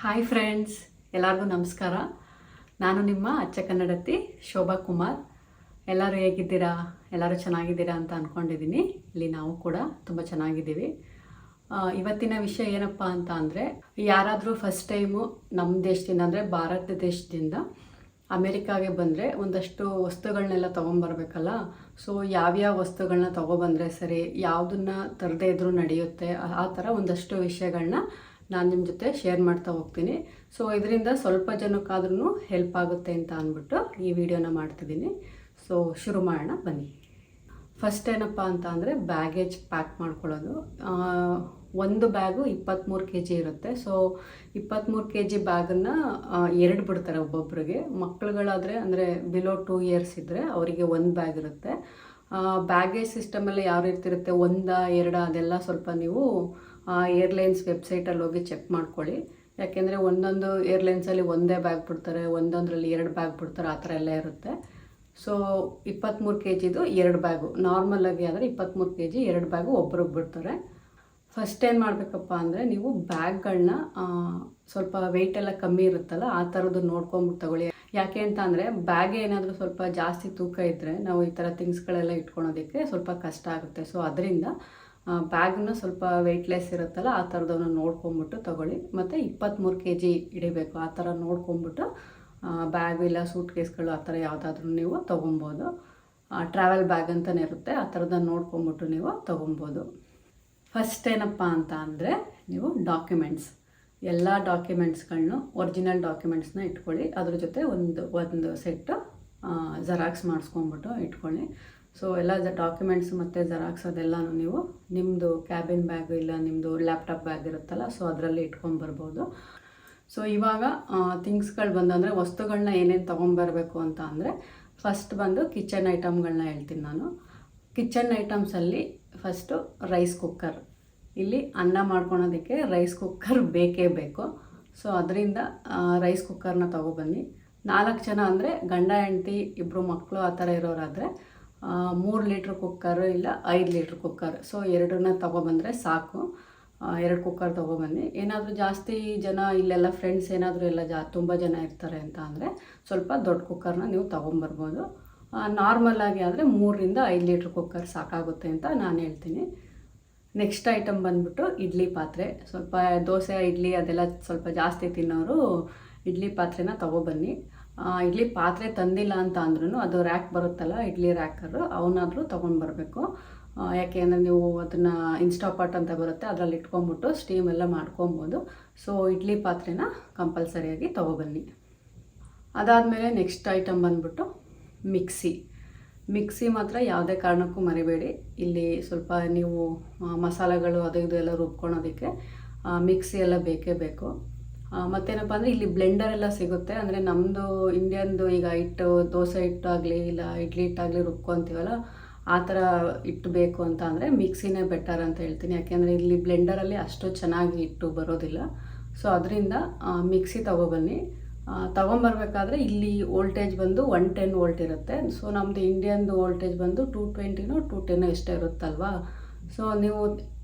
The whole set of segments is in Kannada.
ಹಾಯ್ ಫ್ರೆಂಡ್ಸ್ ಎಲ್ಲರಿಗೂ ನಮಸ್ಕಾರ. ನಾನು ನಿಮ್ಮ ಅಚ್ಚ ಕನ್ನಡತಿ ಶೋಭಾ ಕುಮಾರ್. ಎಲ್ಲರೂ ಹೇಗಿದ್ದೀರಾ? ಎಲ್ಲರೂ ಚೆನ್ನಾಗಿದ್ದೀರಾ ಅಂತ ಅಂದ್ಕೊಂಡಿದ್ದೀನಿ ಇಲ್ಲಿ ನಾವು ಕೂಡ ತುಂಬ ಚೆನ್ನಾಗಿದ್ದೀವಿ. ಇವತ್ತಿನ ವಿಷಯ ಏನಪ್ಪ ಅಂತ ಅಂದರೆ, ಯಾರಾದರೂ ಫಸ್ಟ್ ಟೈಮು ನಮ್ಮ ದೇಶದಿಂದ ಅಂದರೆ ಭಾರತ ದೇಶದಿಂದ ಅಮೇರಿಕಾಗೆ ಬಂದರೆ ಒಂದಷ್ಟು ವಸ್ತುಗಳನ್ನೆಲ್ಲ ತೊಗೊಂಬರ್ಬೇಕಲ್ಲ. ಸೊ ಯಾವ್ಯಾವ ವಸ್ತುಗಳನ್ನ ತೊಗೊಬಂದರೆ ಸರಿ, ಯಾವುದನ್ನ ತರದೇ ಇದ್ರೂ ನಡೆಯುತ್ತೆ, ಆ- ಥರ ಒಂದಷ್ಟು ವಿಷಯಗಳನ್ನ ನಾನು ನಿಮ್ಮ ಜೊತೆ ಶೇರ್ ಮಾಡ್ತಾ ಹೋಗ್ತೀನಿ. ಸೊ ಇದರಿಂದ ಸ್ವಲ್ಪ ಜನಕ್ಕಾದ್ರೂ ಹೆಲ್ಪ್ ಆಗುತ್ತೆ ಅಂತ ಅಂದ್ಬಿಟ್ಟು ಈ ವಿಡಿಯೋನ ಮಾಡ್ತಿದ್ದೀನಿ. ಸೊ ಶುರು ಮಾಡೋಣ, ಬನ್ನಿ. ಫಸ್ಟ್ ಏನಪ್ಪ ಅಂತ ಅಂದರೆ ಬ್ಯಾಗೇಜ್ ಪ್ಯಾಕ್ ಮಾಡ್ಕೊಳ್ಳೋದು. ಒಂದು ಬ್ಯಾಗು ಇಪ್ಪತ್ತ್ಮೂರು ಕೆ ಜಿ ಇರುತ್ತೆ ಸೊ ಇಪ್ಪತ್ತ್ಮೂರು ಕೆ ಜಿ ಬ್ಯಾಗನ್ನು ಎರಡು ಬಿಡ್ತಾರೆ ಒಬ್ಬೊಬ್ಬರಿಗೆ ಮಕ್ಕಳುಗಳಾದರೆ ಅಂದರೆ ಬಿಲೋ ಟೂ ಇಯರ್ಸ್ ಇದ್ದರೆ ಅವರಿಗೆ ಒಂದು ಬ್ಯಾಗ್ ಇರುತ್ತೆ. ಬ್ಯಾಗೇಜ್ ಸಿಸ್ಟಮಲ್ಲಿ ಯಾವ ರೀತಿ ಇರುತ್ತೆ? ಒಂದ, ಎರಡ ಅದೆಲ್ಲ ಸ್ವಲ್ಪ ನೀವು ಏರ್ಲೈನ್ಸ್ ವೆಬ್ಸೈಟಲ್ಲಿ ಹೋಗಿ ಚೆಕ್ ಮಾಡ್ಕೊಳ್ಳಿ. ಯಾಕೆಂದರೆ ಒಂದೊಂದು ಏರ್ಲೈನ್ಸಲ್ಲಿ ಒಂದೇ ಬ್ಯಾಗ್ ಬಿಡ್ತಾರೆ, ಒಂದೊಂದರಲ್ಲಿ ಎರಡು ಬ್ಯಾಗ್ ಬಿಡ್ತಾರೆ, ಆ ಥರ ಎಲ್ಲ ಇರುತ್ತೆ. ಸೊ ಇಪ್ಪತ್ತ್ಮೂರು ಕೆ ಜಿದು ಎರಡು ಬ್ಯಾಗು ನಾರ್ಮಲಾಗಿ ಆದರೆ ಇಪ್ಪತ್ತ್ಮೂರು ಕೆ ಜಿ ಎರಡು ಬ್ಯಾಗು ಒಬ್ರಿಗೆ ಬಿಡ್ತಾರೆ. ಫಸ್ಟ್ ಏನು ಮಾಡಬೇಕಪ್ಪ ಅಂದರೆ ನೀವು ಬ್ಯಾಗ್ಗಳನ್ನ ಸ್ವಲ್ಪ ವೆಯ್ಟ್ ಎಲ್ಲ ಕಮ್ಮಿ ಇರುತ್ತಲ್ಲ, ಆ ಥರದ್ದು ನೋಡ್ಕೊಂಬಿಟ್ಟು ತಗೊಳ್ಳಿ. ಯಾಕೆ ಅಂತ ಅಂದರೆ ಬ್ಯಾಗ್ ಏನಾದರೂ ಸ್ವಲ್ಪ ಜಾಸ್ತಿ ತೂಕ ಇದ್ದರೆ ನಾವು ಈ ಥರ ಥಿಂಗ್ಸ್ಗಳೆಲ್ಲ ಇಟ್ಕೊಳೋದಕ್ಕೆ ಸ್ವಲ್ಪ ಕಷ್ಟ ಆಗುತ್ತೆ. ಸೊ ಅದರಿಂದ ಬ್ಯಾಗ್ನ ಸ್ವಲ್ಪ ವೆಯ್ಟ್ಲೆಸ್ ಇರುತ್ತಲ್ಲ, ಆ ಥರದವನ್ನ ನೋಡ್ಕೊಂಬಿಟ್ಟು ತಗೊಳ್ಳಿ. ಮತ್ತು ಇಪ್ಪತ್ತ್ಮೂರು ಕೆ ಜಿ ಇಡಬೇಕು ಆ ಥರ ನೋಡ್ಕೊಂಬಿಟ್ಟು ಬ್ಯಾಗ್ ಇಲ್ಲ ಸೂಟ್ ಕೇಸ್ಗಳು ಆ ಥರ ಯಾವುದಾದ್ರೂ ನೀವು ತೊಗೊಬೋದು. ಟ್ರಾವೆಲ್ ಬ್ಯಾಗ್ ಅಂತಲೇ ಇರುತ್ತೆ, ಆ ಥರದನ್ನ ನೋಡ್ಕೊಂಬಿಟ್ಟು ನೀವು ತೊಗೊಬೋದು. ಫಸ್ಟ್ ಏನಪ್ಪ ಅಂತ ಅಂದರೆ, ನೀವು ಡಾಕ್ಯುಮೆಂಟ್ಸ್ ಎಲ್ಲ ಡಾಕ್ಯುಮೆಂಟ್ಸ್ಗಳನ್ನೂ ಒರಿಜಿನಲ್ ಡಾಕ್ಯುಮೆಂಟ್ಸ್ನ ಇಟ್ಕೊಳ್ಳಿ. ಅದ್ರ ಜೊತೆ ಒಂದು ಒಂದು ಸೆಟ್ಟು ಜೆರಾಕ್ಸ್ ಮಾಡಿಸ್ಕೊಂಬಿಟ್ಟು ಇಟ್ಕೊಳ್ಳಿ. ಸೊ ಎಲ್ಲ ಡಾಕ್ಯುಮೆಂಟ್ಸ್ ಮತ್ತು ಜೆರಾಕ್ಸ್ ಅದೆಲ್ಲನೂ ನೀವು ನಿಮ್ಮದು ಕ್ಯಾಬಿನ್ ಬ್ಯಾಗ್ ಇಲ್ಲ ನಿಮ್ಮದು ಲ್ಯಾಪ್ಟಾಪ್ ಬ್ಯಾಗ್ ಇರುತ್ತಲ್ಲ ಸೊ ಅದರಲ್ಲಿ ಇಟ್ಕೊಂಬರ್ಬೋದು ಸೊ ಇವಾಗ ಥಿಂಗ್ಸ್ಗಳು ಬಂದಂದ್ರೆ ವಸ್ತುಗಳನ್ನ ಏನೇನು ತೊಗೊಂಬರ್ಬೇಕು ಅಂತ ಅಂದರೆ ಫಸ್ಟ್ ಬಂದು ಕಿಚನ್ ಐಟಮ್ಗಳನ್ನ ಹೇಳ್ತೀನಿ ನಾನು. ಕಿಚನ್ ಐಟಮ್ಸಲ್ಲಿ ಫಸ್ಟು ರೈಸ್ ಕುಕ್ಕರ್ ಇಲ್ಲಿ ಅನ್ನ ಮಾಡ್ಕೊಳೋದಕ್ಕೆ ರೈಸ್ ಕುಕ್ಕರ್ ಬೇಕೇ ಬೇಕು. ಸೊ ಅದರಿಂದ ರೈಸ್ ಕುಕ್ಕರ್ನ ತೊಗೊಬನ್ನಿ. ನಾಲ್ಕು ಜನ ಅಂದರೆ ಗಂಡ, ಹೆಂಡತಿ ಇಬ್ಬರು ಮಕ್ಕಳು ಆ ಥರ ಇರೋರಾದರೆ ಮೂರು ಲೀಟ್ರ್ ಕುಕ್ಕರು ಇಲ್ಲ, ಐದು ಲೀಟ್ರ್ ಕುಕ್ಕರ್. ಸೊ ಎರಡನ್ನ ತೊಗೊಬಂದರೆ ಸಾಕು. ಎರಡು ಕುಕ್ಕರ್ ತೊಗೊಬನ್ನಿ. ಏನಾದರೂ ಜಾಸ್ತಿ ಜನ ಇಲ್ಲೆಲ್ಲ ಫ್ರೆಂಡ್ಸ್ ಏನಾದರೂ ಎಲ್ಲ ಜಾ, ತುಂಬ ಜನ ಇರ್ತಾರೆ ಅಂತ ಅಂದರೆ ಸ್ವಲ್ಪ ದೊಡ್ಡ ಕುಕ್ಕರ್ನ ನೀವು ತೊಗೊಂಬರ್ಬೋದು. ನಾರ್ಮಲ್ ಆಗಿ ಆದರೆ ಮೂರರಿಂದ ಐದು ಲೀಟ್ರ್ ಕುಕ್ಕರ್ ಸಾಕಾಗುತ್ತೆ ಅಂತ ನಾನು ಹೇಳ್ತೀನಿ. ನೆಕ್ಸ್ಟ್ ಐಟಮ್ ಬಂದ್ಬಿಟ್ಟು ಇಡ್ಲಿ ಪಾತ್ರೆ. ಸ್ವಲ್ಪ ದೋಸೆ, ಇಡ್ಲಿ ಅದೆಲ್ಲ ಸ್ವಲ್ಪ ಜಾಸ್ತಿ ತಿನ್ನೋರು ಇಡ್ಲಿ ಪಾತ್ರೆನ ತೊಗೊಬನ್ನಿ. ಇಡ್ಲಿ ಪಾತ್ರೆ ತಂದಿಲ್ಲ ಅಂತ ಅಂದ್ರೂ ಅದು ರ್ಯಾಕ್ ಬರುತ್ತಲ್ಲ, ಇಡ್ಲಿ ರ್ಯಾಕರು ಅವನಾದರೂ ತೊಗೊಂಡು ಬರಬೇಕು. ಯಾಕೆ ಅಂದರೆ ನೀವು ಅದನ್ನು ಇನ್ಸ್ಟಾಪಾಟ್ ಅಂತ ಬರುತ್ತೆ, ಅದರಲ್ಲಿ ಇಟ್ಕೊಂಬಿಟ್ಟು ಸ್ಟೀಮ್ ಎಲ್ಲ ಮಾಡ್ಕೊಬೋದು. ಸೊ ಇಡ್ಲಿ ಪಾತ್ರೆನ ಕಂಪಲ್ಸರಿಯಾಗಿ ತೊಗೊಬನ್ನಿ. ಅದಾದಮೇಲೆ ನೆಕ್ಸ್ಟ್ ಐಟಮ್ ಬಂದ್ಬಿಟ್ಟು ಮಿಕ್ಸಿ. ಮಿಕ್ಸಿ ಮಾತ್ರ ಯಾವುದೇ ಕಾರಣಕ್ಕೂ ಮರಿಬೇಡಿ. ಇಲ್ಲಿ ಸ್ವಲ್ಪ ನೀವು ಮಸಾಲೆಗಳು ಅದು ಇದು ಎಲ್ಲ ರುಬ್ಕೊಳೋದಕ್ಕೆ ಮಿಕ್ಸಿ ಎಲ್ಲ ಬೇಕೇ ಬೇಕು. ಮತ್ತೇನಪ್ಪ ಅಂದರೆ ಇಲ್ಲಿ ಬ್ಲೆಂಡರ್ ಎಲ್ಲ ಸಿಗುತ್ತೆ. ಅಂದರೆ ನಮ್ಮದು ಇಂಡಿಯನ್ದು ಈಗ ಹಿಟ್ಟು, ದೋಸೆ ಹಿಟ್ಟು ಆಗಲಿ ಇಲ್ಲ ಇಡ್ಲಿ ಹಿಟ್ಟಾಗಲಿ ರುಬ್ಕೊತೀವಲ್ಲ ಆ ಥರ ಹಿಟ್ಟು ಬೇಕು ಅಂತ ಅಂದರೆ ಮಿಕ್ಸಿನೇ ಬೆಟರ್ ಅಂತ ಹೇಳ್ತೀನಿ. ಯಾಕೆಂದರೆ ಇಲ್ಲಿ ಬ್ಲೆಂಡರಲ್ಲಿ ಅಷ್ಟು ಚೆನ್ನಾಗಿ ಹಿಟ್ಟು ಬರೋದಿಲ್ಲ. ಸೊ ಅದರಿಂದ ಮಿಕ್ಸಿ ತೊಗೊಬನ್ನಿ. ತೊಗೊಂಬರ್ಬೇಕಾದ್ರೆ ಇಲ್ಲಿ ವೋಲ್ಟೇಜ್ ಬಂದು ಒನ್ ಟೆನ್ ವೋಲ್ಟ್ ಇರುತ್ತೆ. ಸೊ ನಮ್ಮದು ಇಂಡಿಯನ್ದು ವೋಲ್ಟೇಜ್ ಬಂದು ಟೂ ಟ್ವೆಂಟಿನೋ ಟೂ ಟೆನ್ನೋ ಎಷ್ಟೇ ಇರುತ್ತಲ್ವಾ? ಸೊ ನೀವು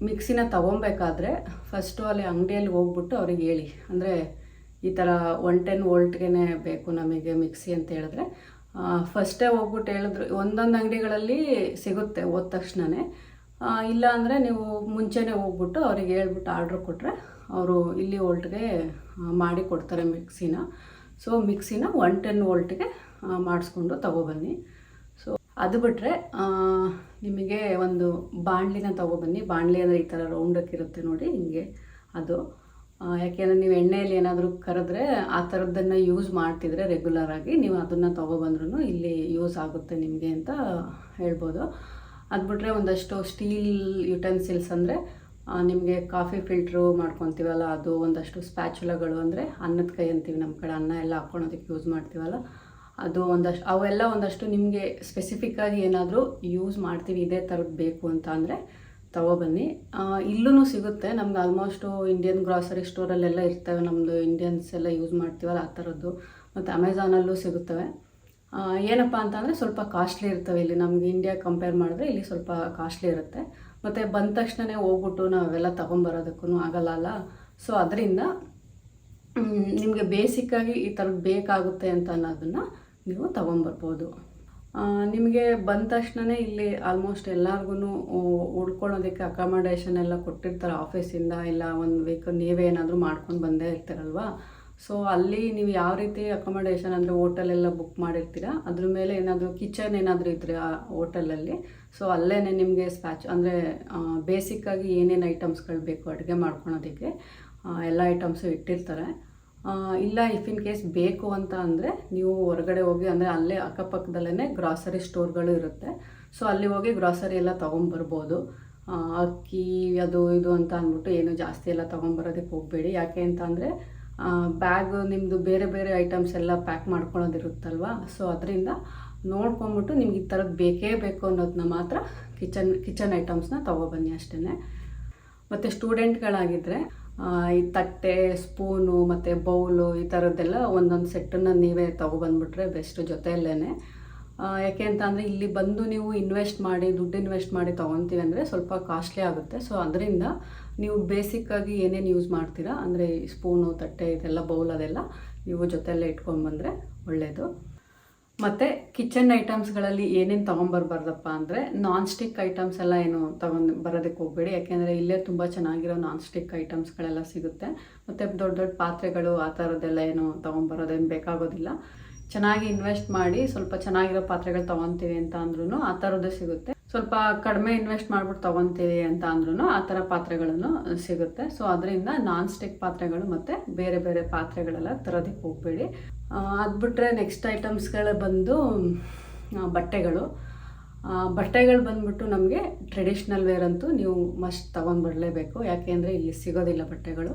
ಮಿಕ್ಸಿನ ತೊಗೊಬೇಕಾದ್ರೆ ಫಸ್ಟು ಅಲ್ಲಿ ಅಂಗಡಿಯಲ್ಲಿ ಹೋಗ್ಬಿಟ್ಟು ಅವ್ರಿಗೆ ಹೇಳಿ. ಅಂದರೆ ಈ ಥರ ಒನ್ ಟೆನ್ ವೋಲ್ಟ್ಗೆ ಬೇಕು ನಮಗೆ ಮಿಕ್ಸಿ ಅಂತ ಹೇಳಿದ್ರೆ. ಫಸ್ಟೇ ಹೋಗ್ಬಿಟ್ಟು ಹೇಳಿದ್ರು, ಒಂದೊಂದು ಅಂಗಡಿಗಳಲ್ಲಿ ಸಿಗುತ್ತೆ ಹೋದ ತಕ್ಷಣವೇ ಇಲ್ಲ ಅಂದರೆ ನೀವು ಮುಂಚೆನೇ ಹೋಗ್ಬಿಟ್ಟು ಅವ್ರಿಗೆ ಹೇಳ್ಬಿಟ್ಟು ಆರ್ಡ್ರ್ ಕೊಟ್ಟರೆ ಅವರು ಇಲ್ಲಿ ವೋಲ್ಟ್ಗೆ ಮಾಡಿ ಕೊಡ್ತಾರೆ ಮಿಕ್ಸಿನ ಸೊ ಮಿಕ್ಸಿನ ಒನ್ ಟೆನ್ ವೋಲ್ಟ್ಗೆ ಮಾಡಿಸ್ಕೊಂಡು ತೊಗೊಬನ್ನಿ. ಅದು ಬಿಟ್ಟರೆ ನಿಮಗೆ ಒಂದು ಬಾಣಲಿನ ತೊಗೊಬನ್ನಿ ಬಾಣಲಿ ಅಂದರೆ ಈ ಥರ ರೌಂಡಕ್ಕಿರುತ್ತೆ ನೋಡಿ ಹಿಂಗೆ ಅದು. ಯಾಕೆಂದರೆ ನೀವು ಎಣ್ಣೆಯಲ್ಲಿ ಏನಾದರೂ ಕರೆದ್ರೆ ಆ ಥರದ್ದನ್ನು ಯೂಸ್ ಮಾಡ್ತಿದ್ರೆ ರೆಗ್ಯುಲರಾಗಿ ನೀವು ಅದನ್ನು ತೊಗೊಬಂದ್ರೂ ಇಲ್ಲಿ ಯೂಸ್ ಆಗುತ್ತೆ ನಿಮಗೆ ಅಂತ ಹೇಳ್ಬೋದು. ಅದು ಬಿಟ್ಟರೆ ಒಂದಷ್ಟು ಸ್ಟೀಲ್ ಯುಟೆನ್ಸಿಲ್ಸ್ ಅಂದರೆ ನಿಮಗೆ ಕಾಫಿ ಫಿಲ್ಟ್ರು ಮಾಡ್ಕೊತೀವಲ್ಲ, ಅದು ಒಂದಷ್ಟು ಸ್ಪ್ಯಾಚುಲಗಳು ಅಂದರೆ ಅನ್ನದ ಕೈ ಅಂತೀವಿ ನಮ್ಮ ಕಡೆ, ಅನ್ನ ಎಲ್ಲ ಹಾಕ್ಕೊಳೋದಕ್ಕೆ ಯೂಸ್ ಮಾಡ್ತೀವಲ್ಲ. ಅದು ಒಂದಷ್ಟು, ಅವೆಲ್ಲ ಒಂದಷ್ಟು ನಿಮಗೆ ಸ್ಪೆಸಿಫಿಕ್ಕಾಗಿ ಏನಾದರೂ ಯೂಸ್ ಮಾಡ್ತೀವಿ, ಇದೇ ಥರದ್ದು ಬೇಕು ಅಂತ ಅಂದರೆ ತೊಗೊಬನ್ನಿ ಇಲ್ಲೂ ಸಿಗುತ್ತೆ. ನಮ್ಗೆ ಆಲ್ಮೋಸ್ಟು ಇಂಡಿಯನ್ ಗ್ರಾಸರಿ ಸ್ಟೋರಲ್ಲೆಲ್ಲ ಇರ್ತವೆ. ನಮ್ಮದು ಇಂಡಿಯನ್ಸ್ ಎಲ್ಲ ಯೂಸ್ ಮಾಡ್ತೀವಲ್ಲ, ಆ ಥರದ್ದು ಮತ್ತು ಅಮೆಝಾನಲ್ಲೂ ಸಿಗುತ್ತವೆ. ಏನಪ್ಪ ಅಂತಂದರೆ ಸ್ವಲ್ಪ ಕಾಸ್ಟ್ಲಿ ಇರ್ತವೆ. ಇಲ್ಲಿ ನಮ್ಗೆ ಇಂಡಿಯಾ ಕಂಪೇರ್ ಮಾಡಿದ್ರೆ ಇಲ್ಲಿ ಸ್ವಲ್ಪ ಕಾಸ್ಟ್ಲಿ ಇರುತ್ತೆ. ಮತ್ತು ಬಂದ ತಕ್ಷಣವೇ ಹೋಗ್ಬಿಟ್ಟು ನಾವು ಅವೆಲ್ಲ ತೊಗೊಂಬರೋದಕ್ಕೂ ಆಗಲ್ಲ ಅಲ್ಲ? ಸೊ ಅದರಿಂದ ನಿಮಗೆ ಬೇಸಿಕ್ಕಾಗಿ ಈ ಥರದ್ದು ಬೇಕಾಗುತ್ತೆ ಅಂತ ಅನ್ನೋದನ್ನು ನೀವು ತೊಗೊಂಬರ್ಬೋದು. ನಿಮಗೆ ಬಂದ ತಕ್ಷಣವೇ ಇಲ್ಲಿ ಆಲ್ಮೋಸ್ಟ್ ಎಲ್ಲರಿಗೂ ಉಳ್ಕೊಳ್ಳೋದಕ್ಕೆ ಅಕಾಮಡೇಷನ್ ಎಲ್ಲ ಕೊಟ್ಟಿರ್ತಾರೆ ಆಫೀಸಿಂದ ಇಲ್ಲ ಒಂದು ವೀಕ್ ನೀವೇ ಏನಾದರೂ ಮಾಡ್ಕೊಂಡು ಬಂದೇ ಇರ್ತೀರಲ್ವಾ? ಸೊ ಅಲ್ಲಿ ನೀವು ಯಾವ ರೀತಿ ಅಕಾಮಡೇಷನ್ ಅಂದರೆ ಹೋಟೆಲೆಲ್ಲ ಬುಕ್ ಮಾಡಿರ್ತೀರಾ? ಅದ್ರ ಮೇಲೆ ಏನಾದರೂ ಕಿಚನ್ ಏನಾದರೂ ಇದ್ದರೆ ಆ ಹೋಟೆಲಲ್ಲಿ ಸೊ ಅಲ್ಲೇ ನಿಮಗೆ ಸ್ಪ್ಯಾಚ್ ಅಂದರೆ ಬೇಸಿಕ್ಕಾಗಿ ಏನೇನು ಐಟಮ್ಸ್ಗಳು ಬೇಕು ಅಡುಗೆ ಮಾಡ್ಕೊಳೋದಕ್ಕೆ ಎಲ್ಲ ಐಟಮ್ಸು ಇಟ್ಟಿರ್ತಾರೆ. ಇಲ್ಲ ಇಫ್ ಇನ್ ಕೇಸ್ ಬೇಕು ಅಂತ ಅಂದರೆ ನೀವು ಹೊರಗಡೆ ಹೋಗಿ ಅಂದರೆ ಅಲ್ಲೇ ಅಕ್ಕಪಕ್ಕದಲ್ಲೇ ಗ್ರಾಸರಿ ಸ್ಟೋರ್ಗಳು ಇರುತ್ತೆ. ಸೊ ಅಲ್ಲಿ ಹೋಗಿ ಗ್ರಾಸರಿ ಎಲ್ಲ ತೊಗೊಂಬರ್ಬೋದು ಆ, ಅಕ್ಕಿ ಅದು ಇದು ಅಂತ ಅಂದ್ಬಿಟ್ಟು ಏನು ಜಾಸ್ತಿ ಎಲ್ಲ ತೊಗೊಂಬರೋದಕ್ಕೆ ಹೋಗಬೇಡಿ. ಯಾಕೆ ಅಂತ ಅಂದರೆ ಬ್ಯಾಗ್ ನಿಮ್ಮದು ಬೇರೆ ಬೇರೆ ಐಟಮ್ಸ್ ಎಲ್ಲ ಪ್ಯಾಕ್ ಮಾಡ್ಕೊಳ್ಳೋದಿರುತ್ತಲ್ವಾ ಸೊ ಅದರಿಂದ ನೋಡ್ಕೊಂಬಿಟ್ಟು ನಿಮ್ಗೆ ಈ ಥರದ್ದು ಬೇಕೇ ಬೇಕು ಅನ್ನೋದನ್ನ ಮಾತ್ರ ಕಿಚನ್ ಕಿಚನ್ ಐಟಮ್ಸ್ನ ತೊಗೊಬನ್ನಿ ಅಷ್ಟೇ ಮತ್ತು ಸ್ಟೂಡೆಂಟ್ಗಳಾಗಿದ್ದರೆ ಈ ತಟ್ಟೆ, ಸ್ಪೂನು ಮತ್ತು ಬೌಲು ಈ ಥರದ್ದೆಲ್ಲ ಒಂದೊಂದು ಸೆಟ್ಟನ್ನು ನೀವೇ ತೊಗೊಬಂದ್ಬಿಟ್ರೆ ಬೆಸ್ಟ್ ಜೊತೆಯಲ್ಲೇ ಯಾಕೆ ಅಂತ ಅಂದರೆ ಇಲ್ಲಿ ಬಂದು ನೀವು ಇನ್ವೆಸ್ಟ್ ಮಾಡಿ, ದುಡ್ಡು ಇನ್ವೆಸ್ಟ್ ಮಾಡಿ ತೊಗೊತೀವಿ ಅಂದರೆ ಸ್ವಲ್ಪ ಕಾಸ್ಟ್ಲಿ ಆಗುತ್ತೆ. ಸೊ, ಅದರಿಂದ ನೀವು ಬೇಸಿಕ್ಕಾಗಿ ಏನೇನು ಯೂಸ್ ಮಾಡ್ತೀರಾ ಅಂದರೆ ಸ್ಪೂನು, ತಟ್ಟೆ, ಇದೆಲ್ಲ ಬೌಲ್ ಅದೆಲ್ಲ ನೀವು ಜೊತೆಯಲ್ಲೇ ಇಟ್ಕೊಂಡ್ಬಂದರೆ ಒಳ್ಳೆಯದು ಮತ್ತು ಕಿಚನ್ ಐಟಮ್ಸ್ಗಳಲ್ಲಿ ಏನೇನು ತೊಗೊಂಬರ್ಬಾರ್ದಪ್ಪ ಅಂದರೆ ನಾನ್ ಸ್ಟಿಕ್ ಐಟಮ್ಸ್ ಎಲ್ಲ ಏನು ತೊಗೊಂಡು ಬರೋದಕ್ಕೆ ಹೋಗಬೇಡಿ. ಯಾಕೆಂದರೆ ಇಲ್ಲೇ ತುಂಬ ಚೆನ್ನಾಗಿರೋ ನಾನ್ ಸ್ಟಿಕ್ ಐಟಮ್ಸ್ಗಳೆಲ್ಲ ಸಿಗುತ್ತೆ. ಮತ್ತು ದೊಡ್ಡ ದೊಡ್ಡ ಪಾತ್ರೆಗಳು ಆ ಥರದ್ದೆಲ್ಲ ಏನು ತೊಗೊಂಬರೋದೇನು ಬೇಕಾಗೋದಿಲ್ಲ. ಚೆನ್ನಾಗಿ ಇನ್ವೆಸ್ಟ್ ಮಾಡಿ ಸ್ವಲ್ಪ ಚೆನ್ನಾಗಿರೋ ಪಾತ್ರೆಗಳು ತೊಗೊತೀವಿ ಅಂತ ಅಂದ್ರೂ ಆ ಥರದ್ದು ಸಿಗುತ್ತೆ. ಸ್ವಲ್ಪ ಕಡಿಮೆ ಇನ್ವೆಸ್ಟ್ ಮಾಡ್ಬಿಟ್ಟು ತೊಗೊತೀವಿ ಅಂತ ಅಂದ್ರೂ ಆ ಥರ ಪಾತ್ರೆಗಳನ್ನು ಸಿಗುತ್ತೆ. ಸೊ ಅದರಿಂದ ನಾನ್ ಸ್ಟಿಕ್ ಪಾತ್ರೆಗಳು ಮತ್ತು ಬೇರೆ ಬೇರೆ ಪಾತ್ರೆಗಳೆಲ್ಲ ತರೋದಕ್ಕೆ ಹೋಗಬೇಡಿ. ಅದು ಬಿಟ್ಟರೆ ನೆಕ್ಸ್ಟ್ ಐಟಮ್ಸ್ಗಳು ಬಂದು ಬಟ್ಟೆಗಳು. ಬಟ್ಟೆಗಳು ಬಂದ್ಬಿಟ್ಟು ನಮಗೆ ಟ್ರೆಡಿಷ್ನಲ್ ವೇರ್ ಅಂತೂ ನೀವು ಮಸ್ಟ್ ತೊಗೊಂಡು ಬರಲೇಬೇಕು ಯಾಕೆ ಅಂದರೆ ಇಲ್ಲಿ ಸಿಗೋದಿಲ್ಲ ಬಟ್ಟೆಗಳು.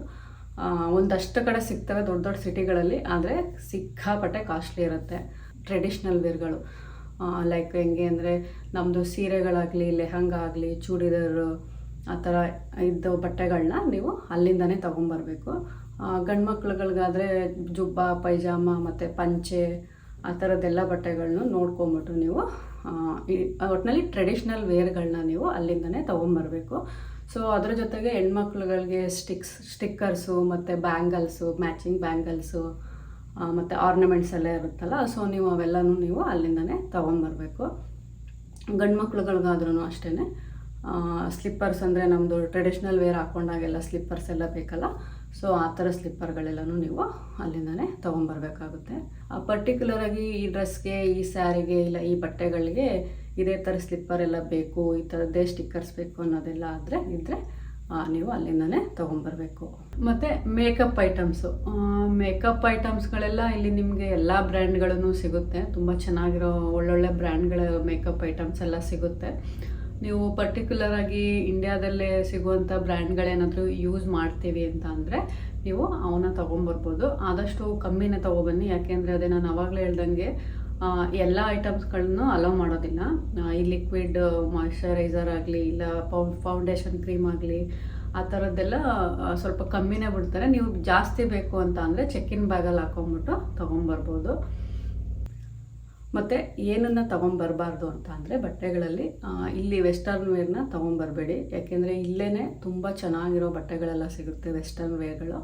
ಒಂದಷ್ಟು ಕಡೆ ಸಿಗ್ತವೆ ದೊಡ್ಡ ದೊಡ್ಡ ಸಿಟಿಗಳಲ್ಲಿ ಆದರೆ ಸಿಕ್ಕಾಪಟ್ಟೆ ಕಾಸ್ಟ್ಲಿ ಇರುತ್ತೆ ಟ್ರೆಡಿಷ್ನಲ್ ವೇರ್ಗಳು ಲೈಕ್ ಹೆಂಗೆ ಅಂದರೆ ನಮ್ಮದು ಸೀರೆಗಳಾಗಲಿ ಲೆಹಂಗ ಆಗಲಿ ಚೂಡಿದಾರು, ಆ ಥರ ಇದ್ದ ಬಟ್ಟೆಗಳನ್ನ ನೀವು ಅಲ್ಲಿಂದನೇ ತೊಗೊಂಬರ್ಬೇಕು ಗಂಡು ಮಕ್ಳುಗಳಿಗಾದರೆ ಜುಬ್ಬ, ಪೈಜಾಮ ಮತ್ತು ಪಂಚೆ ಆ ಥರದ್ದೆಲ್ಲ ಬಟ್ಟೆಗಳನ್ನೂ ನೋಡ್ಕೊಂಬಿಟ್ಟು ನೀವು. ಒಟ್ಟಿನಲ್ಲಿ ಟ್ರೆಡಿಷ್ನಲ್ ವೇರ್ಗಳನ್ನ ನೀವು ಅಲ್ಲಿಂದನೇ ತೊಗೊಂಬರ್ಬೇಕು. ಸೊ ಅದರ ಜೊತೆಗೆ ಹೆಣ್ಮಕ್ಳುಗಳಿಗೆ ಸ್ಟಿಕ್ಸ್ ಸ್ಟಿಕ್ಕರ್ಸು ಮತ್ತು ಬ್ಯಾಂಗಲ್ಸು ಮ್ಯಾಚಿಂಗ್ ಬ್ಯಾಂಗಲ್ಸು ಮತ್ತು ಆರ್ನಮೆಂಟ್ಸ್ ಎಲ್ಲ ಇರುತ್ತಲ್ಲ ಸೊ ನೀವು ಅವೆಲ್ಲನೂ ನೀವು ಅಲ್ಲಿಂದನೇ ತೊಗೊಂಬರ್ಬೇಕು. ಗಂಡು ಮಕ್ಳುಗಳಿಗಾದ್ರೂ ಅಷ್ಟೇ ಸ್ಲಿಪ್ಪರ್ಸ್ ಅಂದರೆ ನಮ್ಮದು ಟ್ರೆಡಿಷ್ನಲ್ ವೇರ್ ಹಾಕ್ಕೊಂಡಾಗೆಲ್ಲ ಸ್ಲಿಪ್ಪರ್ಸ್ ಎಲ್ಲ ಬೇಕಲ್ಲ. ಸೊ ಆ ಥರ ಸ್ಲಿಪ್ಪರ್ಗಳೆಲ್ಲನೂ ನೀವು ಅಲ್ಲಿಂದನೇ ತೊಗೊಂಬರ್ಬೇಕಾಗುತ್ತೆ. ಪರ್ಟಿಕ್ಯುಲರಾಗಿ ಈ ಡ್ರೆಸ್ಗೆ ಈ ಸ್ಯಾರಿಗೆ ಇಲ್ಲ ಈ ಬಟ್ಟೆಗಳಿಗೆ ಇದೇ ಥರ ಸ್ಲಿಪ್ಪರ್ ಎಲ್ಲ ಬೇಕು, ಈ ಥರದ್ದೇ ಸ್ಟಿಕ್ಕರ್ಸ್ ಬೇಕು ಅನ್ನೋದೆಲ್ಲ ಆದರೆ ಇದ್ದರೆ ನೀವು ಅಲ್ಲಿಂದನೇ ತೊಗೊಂಬರ್ಬೇಕು. ಮತ್ತು ಮೇಕಪ್ ಐಟಮ್ಸು ಮೇಕಪ್ ಐಟಮ್ಸ್ಗಳೆಲ್ಲ ಇಲ್ಲಿ ನಿಮಗೆ ಎಲ್ಲ ಬ್ರ್ಯಾಂಡ್ಗಳೂ ಸಿಗುತ್ತೆ. ತುಂಬ ಚೆನ್ನಾಗಿರೋ ಒಳ್ಳೊಳ್ಳೆ ಬ್ರ್ಯಾಂಡ್ಗಳ ಮೇಕಪ್ ಐಟಮ್ಸ್ ಎಲ್ಲ ಸಿಗುತ್ತೆ. ನೀವು ಪರ್ಟಿಕ್ಯುಲರ್ ಆಗಿ ಇಂಡಿಯಾದಲ್ಲೇ ಸಿಗುವಂಥ ಬ್ರ್ಯಾಂಡ್ಗಳೇನಾದರೂ ಯೂಸ್ ಮಾಡ್ತೀವಿ ಅಂತ ಅಂದರೆ ನೀವು ಅವನ್ನ ತೊಗೊಂಬರ್ಬೋದು. ಆದಷ್ಟು ಕಮ್ಮಿನೇ ತೊಗೊಬನ್ನಿ. ಯಾಕೆಂದರೆ ಅದೇ ನಾನು ಅವಾಗಲೇ ಹೇಳ್ದಂಗೆ ಎಲ್ಲ ಐಟಮ್ಸ್ಗಳನ್ನು ಅಲೋ ಮಾಡೋದಿಲ್ಲ. ಈ ಲಿಕ್ವಿಡ್ ಮಾಯಿಶ್ಚರೈಸರ್ ಆಗಲಿ, ಇಲ್ಲ ಫೌಂಡೇಶನ್ ಕ್ರೀಮ್ ಆಗಲಿ, ಆ ಥರದ್ದೆಲ್ಲ ಸ್ವಲ್ಪ ಕಮ್ಮಿನೇ ಬಿಡ್ತಾರೆ. ನೀವು ಜಾಸ್ತಿ ಬೇಕು ಅಂತ ಅಂದರೆ ಚೆಕ್ಕಿನ್ ಬ್ಯಾಗಲ್ಲಿ ಹಾಕೊಂಡ್ಬಿಟ್ಟು ತೊಗೊಂಬರ್ಬೋದು. ಮತ್ತು ಏನನ್ನು ತೊಗೊಂಬರಬಾರ್ದು ಅಂತ ಅಂದರೆ ಬಟ್ಟೆಗಳಲ್ಲಿ ಇಲ್ಲಿ ವೆಸ್ಟರ್ನ್ ವೇರ್ನ ತೊಗೊಂಬರ್ಬೇಡಿ. ಯಾಕೆಂದರೆ ಇಲ್ಲೇ ತುಂಬ ಚೆನ್ನಾಗಿರೋ ಬಟ್ಟೆಗಳೆಲ್ಲ ಸಿಗುತ್ತೆ ವೆಸ್ಟರ್ನ್ ವೇರ್ಗಳು